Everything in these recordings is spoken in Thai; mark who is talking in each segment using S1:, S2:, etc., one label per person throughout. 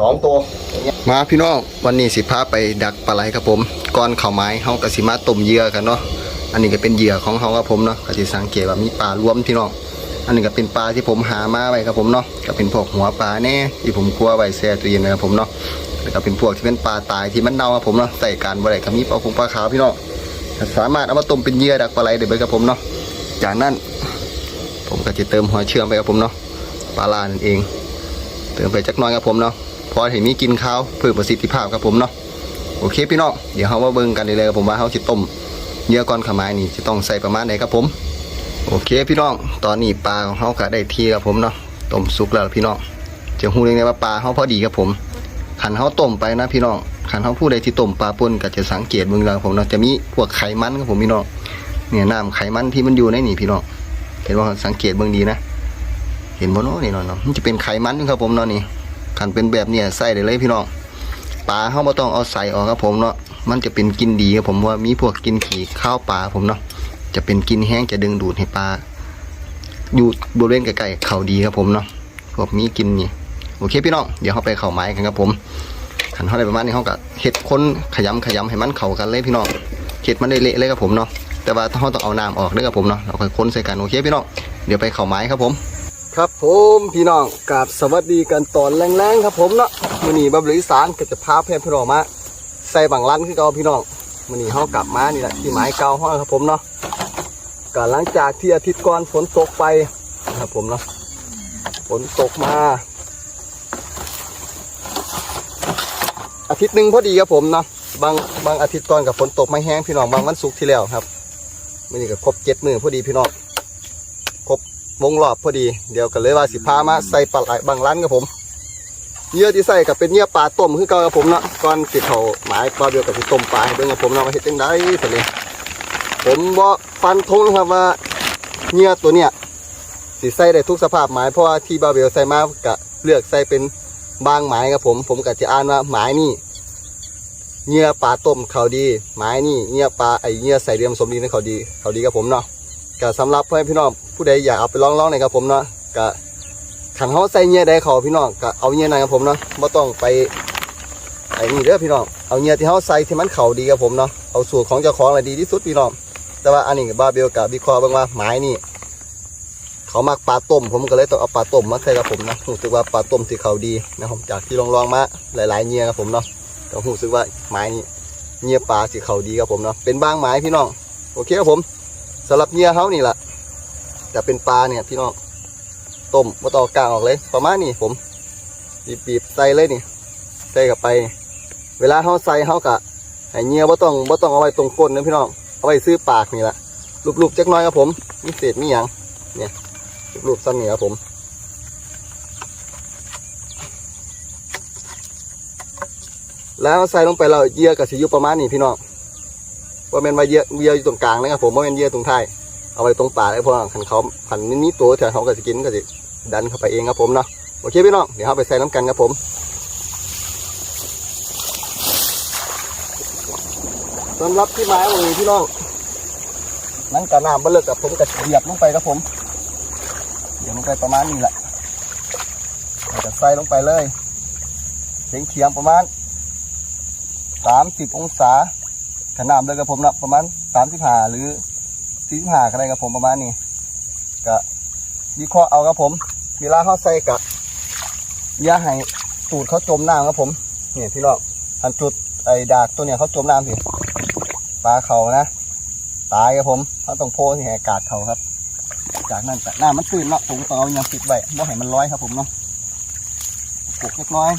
S1: สองตัวมาพี่น้องวันนี้สิพาไปดักปลาไหลครับผมก้อนเข่าไม้เฮากับสิมาต้มเหยื่อกันเนาะอันนี้ก็เป็นเหยื่อของเฮาครับผมเนาะก็สิสังเกตว่ามีปลารวมพี่น้องอันนี้ก็เป็นปลาที่ผมหามาไว้ครับผมเนาะก็เป็นพวกหัวปลาแน่ที่ผมกลัวไว้แช่ตู้เย็นนะครับผมเนาะแล้วก็เป็นพวกที่เป็นปลาตายที่มันเน่าครับผมเนาะใส่การบ่ได้ก็มีปลาคงปลาขาวพี่น้องสามารถเอามาต้มเป็นเหยื่อดักปลาไหลได้เลยครับผมเนาะจากนั้น ผมก็จะเติมหัวเชื่อมไปครับผมเนาะปลาลานั่นเอง เติมไปจักน้อยครับผมเนาะ พอเห็นมีกินข้าวเพิ่มประสิทธิภาพครับผมเนาะโอเคพี่น้องเดี๋ยวเรามาเบิ่งกันเลยเลยครับผมว่าเขาสิต้มเหยื่อก้อนขมายนี่จะต้องใส่ประมาณไหนครับผมโอเคพี่น้องตอนนี้ปลาของเขาก็ได้ที่ครับผมเนาะต้มสุกแล้วพี่น้องจะหูเลยไงว่าปลาเขาพอดีครับผมขันเขาต้มไปนะพี่น้องขันเขาผู้ใดที่ต้มปลาป่นก็จะสังเกตเบื้องหลังผมเนาะจะมีพวกไขมันครับผมพี่น้องเนี่ยน้ำไขมันที่มันอยู่ในนี่พี่น้องเห็นว่าสังเกตเบื้องดีนะ เห็นบ่เนาะนี่นาะเนาะมันจะเป็นไขมันครับผมเนาะนี่ ขันเป็นแบบเนี้ยใส่ได้เลยพี่น้องปลาเขาบ่ต้องเอาใส่ออกครับผมเนาะมันจะเป็นกินดีครับผมว่ามีพวกกินขี่ข้าวปลาผมเนาะจะเป็นกินแห้งจะดึงดูดให้ปลาอยู่บริเวณใกล้ๆเขาดีครับผมเนาะพวกมีกินนี่โอเคพี่น้องเดี๋ยวเขาไปเข่าไม้กันครับผมขันเขาได้ประมาณนี้เขาก็เห็ดค้นขยำขยำให้มันเข้ากันเลยพี่น้องเห็ดมันได้เละเลยครับผมเนาะแต่ว่าเขาต้องเอาน้ำออกด้วยครับผมเนาะเราค่อยค้นใส่กันโอเคพี่น้องเดี๋ยวไปเข่าไม้ครับผม ครับผมพี่น้องกราบสวัสดีกันตอนแรงๆครับผมเนาะมือนีบับหรืออีสานก็จะพาเพื่อนพี่น้องมาใส่บังลันคือเก่าพี่น้องมื้อนี้เฮากลับมานี่แหละที่หมายเก่าเฮาครับผมเนาะก็หลังจากที่อาทิตย์ก่อนฝนตกไปครับผมเนาะฝนตกมา อาทิตย์หนึ่งพอดีครับผมเนาะบางบางอาทิตย์ก่อนกับฝนตกไม่แห้งพี่น้องบางวันศุกร์ที่แล้วครับมื่อนี้ก็ครบเจ็ดมือพอดีพี่น้อง วงรอบพอดี เดี๋ยวกันเลยว่าสิพามาใส่ปลาไหลบางร้านครับผมเยื่อที่ใส่กับเป็นเหยื่อปลาต้มคือเก่าครับผมเนาะก่อนติดเขาหมายปลาเดียวกับที่ต้มปลาให้เบิ่งครับผมเนาะมาเฮ็ดจังไดสิเนี่ผมบ่ฟันธงนะครับว่าเหงื่อตัวเนี้ยสิใส่ได้ทุกสภาพหมายเพราะว่าที่บาเบลใส่มากะเลือกใส่เป็นบางหมายครับผม ผมก็จะอ่านว่าหมายนี่เหงื่อปลาต้มเขาดี หมายนี่เหงื่อปลาไอเหงื่อใส่เรียมสมดีนั่นเขาดีเขาดีครับผมเนาะ ก็สำหรับเพื่อนพี่น้องผู้ใดอยากเอาไปลองๆหน่อยครับผมเนาะก็ขันเขาใส่เงื่อใดเขาพี่น้องก็เอาเหงื่อนั้นครับผมเนาะไม่ต้องไปไอ้นี่เด้อพี่น้องเอาเงื่อที่เขาใส่ที่มันเข่าดีครับผมเนาะเอาสูตรของเจ้าของอะไรดีที่สุดพี่น้องแต่ว่าอันนี้กับบาเบลกับวิเคราะห์เบ้างว่าไม้นี่เขามักปลาต้มผมก็เลยต้องเอาปลาต้มมาใส่กับผมนะรู้สึกว่าปลาต้มที่เขาดีนะครับจากที่ลองลองมาหลายๆเงียครับผมเนาะก็รู้สึกว่าไม้นี่เงียปลาที่เขาดีครับผมเนาะเป็นบางไม้พี่น้องโอเคครับผม สำหรับเงียเขานี่แหละจะเป็นปลาเนี่ยพี่น้องต้มมาต่อกลางออกเลย ประมาณนี้ผมบีบๆใส่เลยนี่ใส่กับไป เวลาเขาใส่เขากะไอ้เงียบ่ต้องบ่ต้องเอาไว้ตรงก้นนะพี่น้องเอาไว้ซื้อปากนี่แหละรูปๆจักน้อยครับผมมีเศษมีหยังเนี่ยรูปๆซ้ำนี่ครับผมแล้วใส่ลงไปเราเยื่อกับสิยุประมาณนี้พี่น้อง ว่าเป็นว่าเยื่อเยื่อยู่ตรงกลางนะครับผมว่าเป็นเยื่อตรงท้ายเอาไว้ตรงป่ากเลยเพราะว่าขันเขาขันนี้ตัวแถวเขาก็จะกินก็จะดันเข้าไปเองครับผมเนาะโอเคพี่น้องเดี๋ยวเราไปใส่น้ำกันครับผมสำหรับที่ไม้วันนี้พี่น้องนั่นกระน้ำเบลเลกกับผมกระเหยียบลงไปครับผมเหยียบลงไปประมาณนี้แหละแล้วก็ใส่ลงไปเลยเฉียงเฉียงประมาณสามสิบองศา ขนาดเลยกับผมนะประมาณสามสิบห้าหรือสี่สิบห้าอะไรกับผมประมาณนี้ก็วิเคราะห์เอาครับผม เวลาเขาใส่กะย่าให้ตูดเขาจมน้ำครับผมเนี่ยพี่น้องอันจุดไอ้ดากตัวเนี่ยเขาจมน้ำสิปลาเขานะตายครับผมเขาต้องโพที่ให้อากาศเขาครับ จากนั้นแต่หน้ามันตื้นเนาะผมต้องเอายางปิดไว้ไม่ให้มันร้อยครับผมเนาะปลุกเล็กน้อย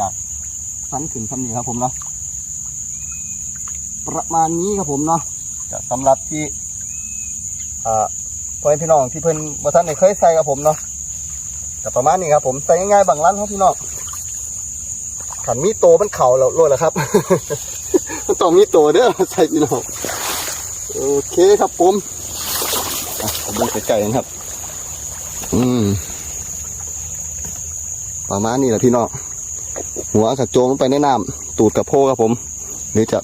S1: ดักสั้นขึ้นทำนี้ครับผมเนาะ ประมาณนี้ครับผมเนาะจะสำหรับที่อ่าพ่อแม่พี่น้องที่เพิ่นบ่ท่านได้เคยใส่ครับผมเนาะแต่ประมาณนี้ครับ ผมใส่ง่ายๆบางร้านครับพี่น้องขันมีโตมันเข่าแล้วโลดแล้วครับ มันต้องมีตัวเด้อใส่พี่น้องโอเคครับผมอะผมดูใกล้ๆนะครับ อืม ประมาณนี้แหละพี่น้องหัวกระโจงลงไปในน้ำตูดกระโพกครับผม หรือจะ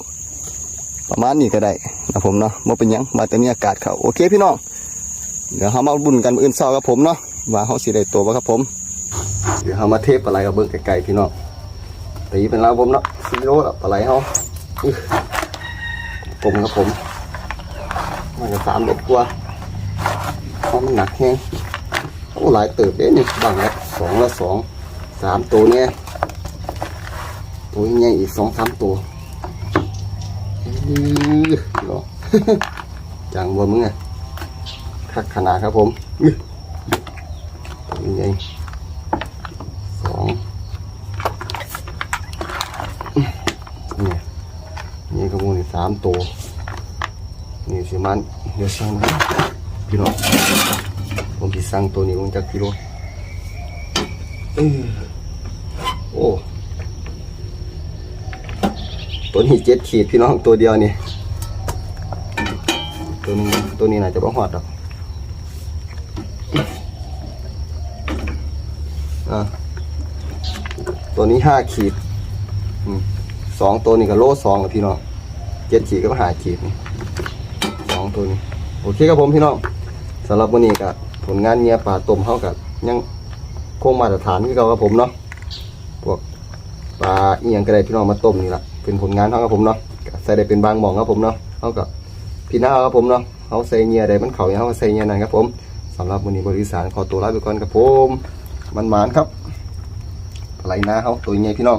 S1: ประมาณนี้ก็ได้นะผมเนาะว่าเป็นยังมาแต่นี้อากาศเขาโอเคพี่น้องเดี๋ยวเขามาบุญกันอื่นเช้าครับผมเนาะว่าเขาสิได้ตัวบ่ครับผม เดี๋ยวเรามาเทปปลาไหลกับเบิ้งไก่ๆพี่น้องตีเป็นลาวผมเนาะซีโร่ละปลาไหลเขาอื้อผมครับผมมันจะสามเด็ดกว่าเพราะมันหนักแฮงโอ้หลายเติบเด้นี่บางละสองละสองสามตัวเนี่ยตัวใหญ่อีกสองสามตัว จังบ่มึงอะคักขนาดครับผมอื้อตัวใหญ่สองนี่นี่ก็มูนี่สามตัวนี่สิมันเดี๋ยวสั่งมาพี่น้องผมสิสั่งตัวนี้ลงจากกิโลโอ้ ตัวนี้เจ็ดขีดพี่น้องตัวเดียวนี่ตัวนี้ตัวนี้น่าจะบ่หอดหรอกอะตัวนี้ห้าขีดสองตัวนี้ก็โลสองอะพี่น้องเจ็ดขีดก็หาขีดนี่สองตัวนี้โอเคครับผมพี่น้องสำหรับวันนี้ก็ผลงานเงียปลาต้มเขากับยังคงมาตรฐานที่เราครับผมเนาะพวกปลาเอียงก็ได้พี่น้องมาต้มนี่แหละ เป็นผลงานเขาครับผมเนาะใส่ได้เป็นบางหมองครับผมเนาะเขากับพี่น้าครับผมเนาะเขาใส่เงียได้มันเขาเนี่ยเขาใส่เงียนั่นครับผมสำหรับวันนี้บริษัทขอตัวลาไปก่อนครับผมมันหมานครับไหลนาเขาตัวใหญ่พี่น้อง